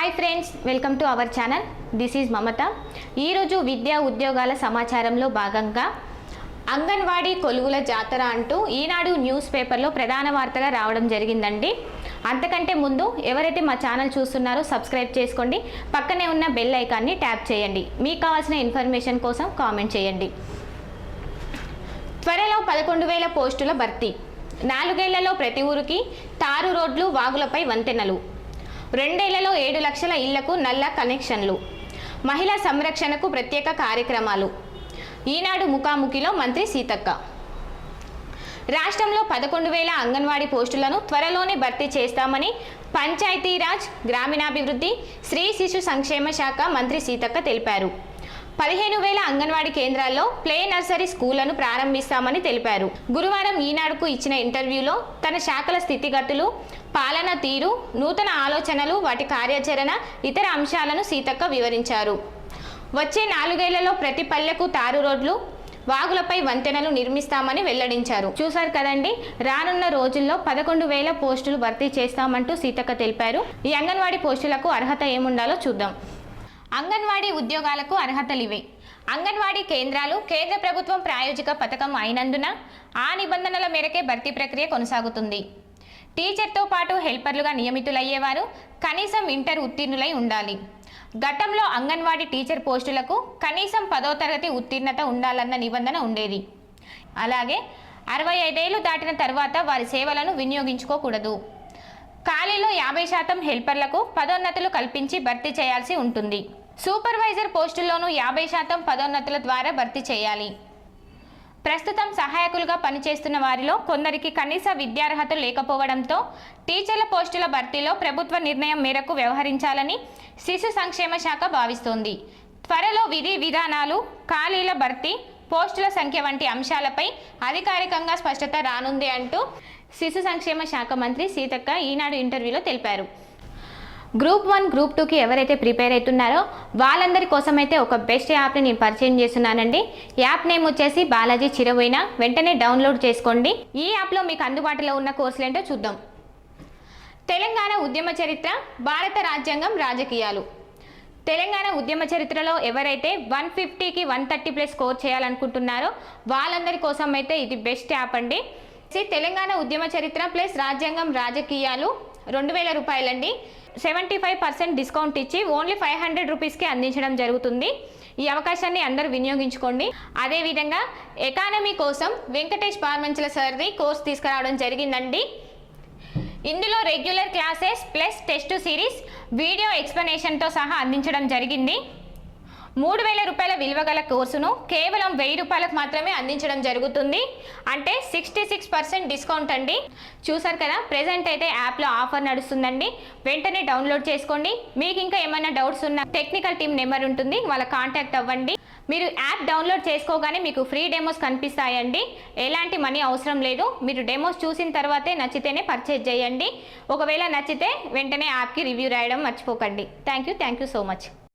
Hi friends welcome to our channel this is Mamata ఈరోజు విద్యా ఉద్యోగాల సమాచారంలో భాగంగా అంగన్వాడీ కొలువుల జాతర అంటూ ఈనాడు న్యూస్ పేపర్లో ప్రధాన వార్తగా రావడం జరిగిందండి. అంతకంటే ముందు ఎవరైతే మా ఛానల్ చూస్తున్నారో సబ్స్క్రైబ్ చేసుకోండి. పక్కనే ఉన్న బెల్ ఐకాన్ని ట్యాప్ చేయండి. మీకు కావాల్సిన ఇన్ఫర్మేషన్ కోసం కామెంట్ చేయండి. త్వరలో పదకొండు వేల పోస్టుల భర్తీ. నాలుగేళ్ళలో ప్రతి ఊరికి తారు రోడ్లు వాగులపై వంతెనలు. రెండేళ్ళలో ఏడు లక్షల ఇళ్ళకు నల్ల కనెక్షన్లు. మహిళా సంరక్షణకు ప్రత్యేక కార్యక్రమాలు. ఈనాడు ముఖాముఖిలో మంత్రి సీతక్క. రాష్ట్రంలో పదకొండు వేల అంగన్వాడీ పోస్టులను త్వరలోనే భర్తీ చేస్తామని పంచాయతీరాజ్ గ్రామీణాభివృద్ధి స్త్రీ శిశు సంక్షేమ శాఖ మంత్రి సీతక్క తెలిపారు. పదిహేను వేల అంగన్వాడీ కేంద్రాల్లో ప్లే నర్సరీ స్కూళ్ళను ప్రారంభిస్తామని తెలిపారు. గురువారం ఈనాడుకు ఇచ్చిన ఇంటర్వ్యూలో తన శాఖల స్థితిగతులు పాలన తీరు నూతన ఆలోచనలు వాటి కార్యాచరణ ఇతర అంశాలను సీతక్క వివరించారు. వచ్చే నాలుగేళ్ళలో ప్రతి పల్లెకు తారు రోడ్లు వాగులపై వంతెనలు నిర్మిస్తామని వెల్లడించారు. చూశారు కదండి రానున్న రోజుల్లో పదకొండు వేల పోస్టులు భర్తీ చేస్తామంటూ సీతక్క తెలిపారు. ఈ అంగన్వాడీ పోస్టులకు అర్హత ఏముండాలో చూద్దాం. అంగన్వాడీ ఉద్యోగాలకు అర్హతలు ఇవే అంగన్వాడీ కేంద్రాలు కేంద్ర ప్రభుత్వం ప్రాయోజిక పథకం అయినందున ఆ నిబంధనల మేరకే భర్తీ ప్రక్రియ కొనసాగుతుంది. టీచర్తో పాటు హెల్పర్లుగా నియమితులయ్యేవారు కనీసం ఇంటర్ ఉత్తీర్ణులై ఉండాలి. గతంలో అంగన్వాడీ టీచర్ పోస్టులకు కనీసం పదో తరగతి ఉత్తీర్ణత ఉండాలన్న నిబంధన ఉండేది. అలాగే అరవై ఐదేళ్ళు దాటిన తర్వాత వారి సేవలను వినియోగించుకోకూడదు. ఖాళీలో యాభై శాతం హెల్పర్లకు పదోన్నతులు కల్పించి భర్తీ చేయాల్సి ఉంటుంది. సూపర్వైజర్ పోస్టుల్లోనూ యాభై శాతం పదోన్నతుల ద్వారా భర్తీ చేయాలి. ప్రస్తుతం సహాయకులుగా పనిచేస్తున్న వారిలో కొందరికి కనీస విద్యార్హత లేకపోవడంతో టీచర్ల పోస్టుల భర్తీలో ప్రభుత్వ నిర్ణయం మేరకు వ్యవహరించాలని శిశు సంక్షేమ శాఖ భావిస్తోంది. త్వరలో విధి విధానాలు ఖాళీల భర్తీ పోస్టుల సంఖ్య వంటి అంశాలపై అధికారికంగా స్పష్టత రానుంది అంటూ శిశు సంక్షేమ శాఖ మంత్రి సీతక్క ఈనాడు ఇంటర్వ్యూలో తెలిపారు. గ్రూప్ వన్ గ్రూప్ టూకి ఎవరైతే ప్రిపేర్ అవుతున్నారో వాళ్ళందరి కోసం అయితే ఒక బెస్ట్ యాప్ని నేను పరిచయం చేస్తున్నానండి. యాప్ నేమ్ వచ్చేసి బాలాజీ చిరవైన వెంటనే డౌన్లోడ్ చేసుకోండి. ఈ యాప్లో మీకు అందుబాటులో ఉన్న కోర్సులు ఏంటో చూద్దాం. తెలంగాణ ఉద్యమ చరిత్ర భారత రాజ్యాంగం రాజకీయాలు. తెలంగాణ ఉద్యమ చరిత్రలో ఎవరైతే వన్ ఫిఫ్టీకి వన్ థర్టీ ప్లస్ స్కోర్ చేయాలనుకుంటున్నారో వాళ్ళందరి కోసం అయితే ఇది బెస్ట్ యాప్ అండి. తెలంగాణ ఉద్యమ చరిత్ర ప్లస్ రాజ్యాంగం రాజకీయాలు రెండు వేల రూపాయలండి. సెవెంటీ ఫైవ్ పర్సెంట్ డిస్కౌంట్ ఇచ్చి ఓన్లీ ఫైవ్ హండ్రెడ్ రూపీస్కి అందించడం జరుగుతుంది. ఈ అవకాశాన్ని అందరూ వినియోగించుకోండి. అదేవిధంగా ఎకానమీ కోసం వెంకటేష్ పార్మంచుల సార్ది కోర్స్ తీసుకురావడం జరిగిందండి. ఇందులో regular classes plus test series video ఎక్స్ప్లెనేషన్తో సహా అందించడం జరిగింది. మూడు వేల రూపాయల విలువ గల కోర్సును కేవలం వెయ్యి రూపాయలకు మాత్రమే అందించడం జరుగుతుంది. అంటే సిక్స్టీ సిక్స్ పర్సెంట్ డిస్కౌంట్ అండి. చూసారు కదా ప్రెజెంట్ అయితే యాప్లో ఆఫర్ నడుస్తుందండి. వెంటనే డౌన్లోడ్ చేసుకోండి. మీకు ఇంకా ఏమైనా డౌట్స్ ఉన్న టెక్నికల్ టీం నెంబర్ ఉంటుంది. వాళ్ళ కాంటాక్ట్ అవ్వండి. మీరు యాప్ డౌన్లోడ్ చేసుకోగానే మీకు ఫ్రీ డెమోస్ కనిపిస్తాయండి. ఎలాంటి మనీ అవసరం లేదు. మీరు డెమోస్ చూసిన తర్వాతే నచ్చితేనే పర్చేజ్ చేయండి. ఒకవేళ నచ్చితే వెంటనే యాప్కి రివ్యూ రాయడం మర్చిపోకండి. Thank you thank you so much.